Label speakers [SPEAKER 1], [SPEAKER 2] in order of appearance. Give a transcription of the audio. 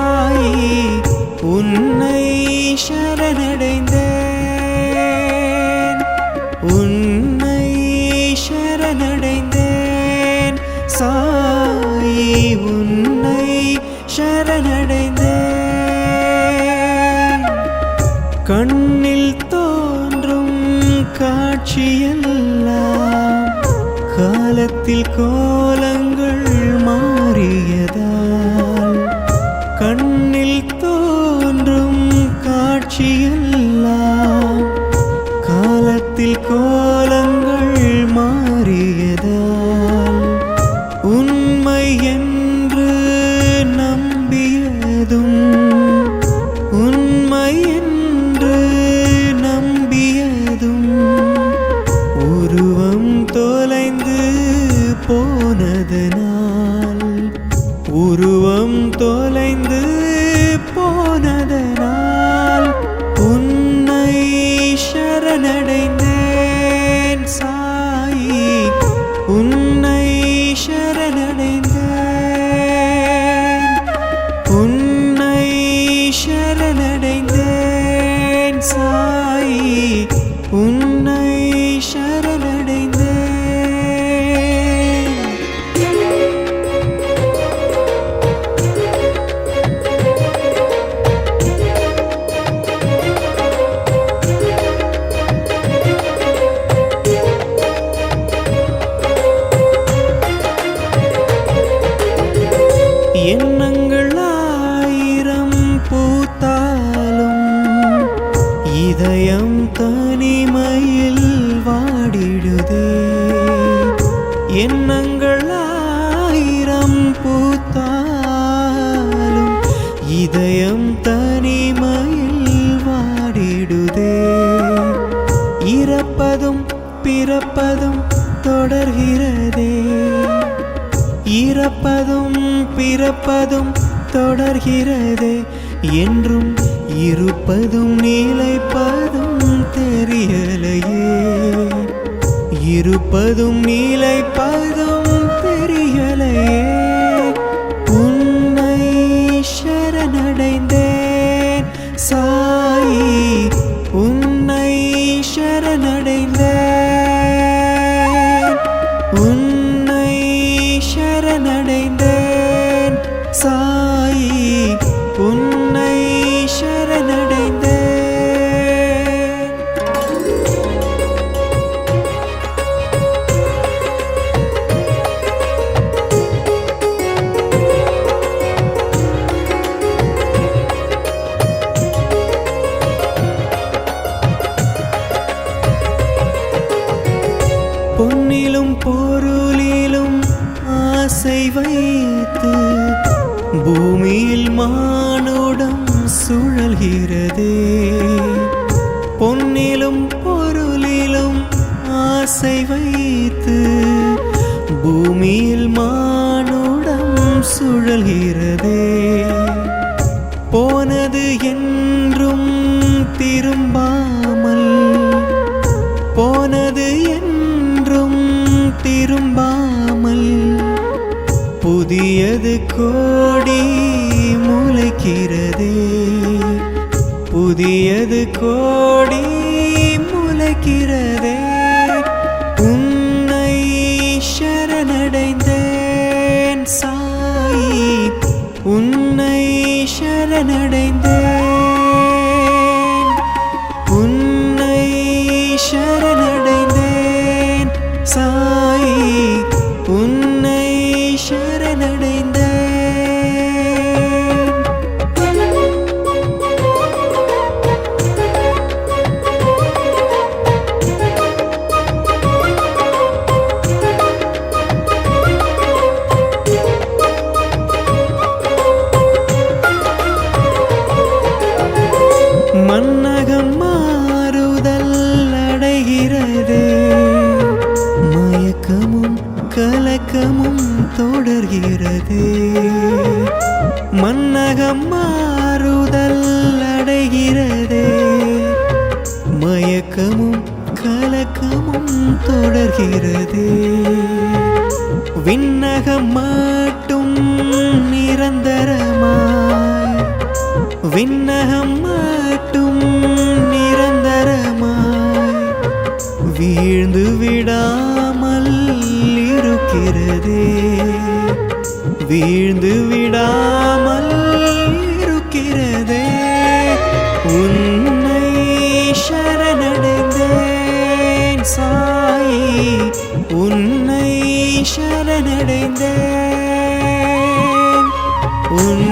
[SPEAKER 1] தாயி உன்னை சரணடைந்தேன். உன்னை சரணடைந்தேன். சாயி உன்னை சரணடைந்தேன். கண்ணில் தோன்றும் காட்சியெல்லாம் காலத்தில் கோலங்கள் பிறப்பதும் தொடர்கிறதே. இறப்பதும் பிறப்பதும் தொடர்கிறதே. என்றும் இருப்பதும் நீலைப்பதும் தெரியலையே. இருப்பதும் நீலைப்பதும் தெரிய பொன்னிலும் பொருளிலும் ஆசை வைத்து பூமியில் மானுடம் சுழல்கிறதே. பொன்னிலும் பொருளிலும் ஆசை வைத்து பூமியில் மானுடம் சுழல்கிறதே. போனது என்றும் திரும்பாமல் போனது என் திரும்பாமல் புதியது கோடி முளைக்கிறதே. புதியது கோடி முளைக்கிறதே. உன்னை சரணடைந்தேன் சாயி. உன்னை சரணடைந்தேன். கலக்கமும் தொடர்கிறது. மன்னகம் மாறுதல் அடைகிறது. மயக்கமும் கலக்கமும் தொடர்கிறது. விண்ணகம் மாட்டும் நிரந்தரமாய். விண்ணகம் மாட்டும் நிரந்தரமாய். வீழ்ந்து விடாம இருக்கிறதே. வீழ்ந்து விடாமல் இருக்கிறதே. உன்னை சரணடைந்தேன் சாயி. உன்னை சரணடைந்தேன். உன்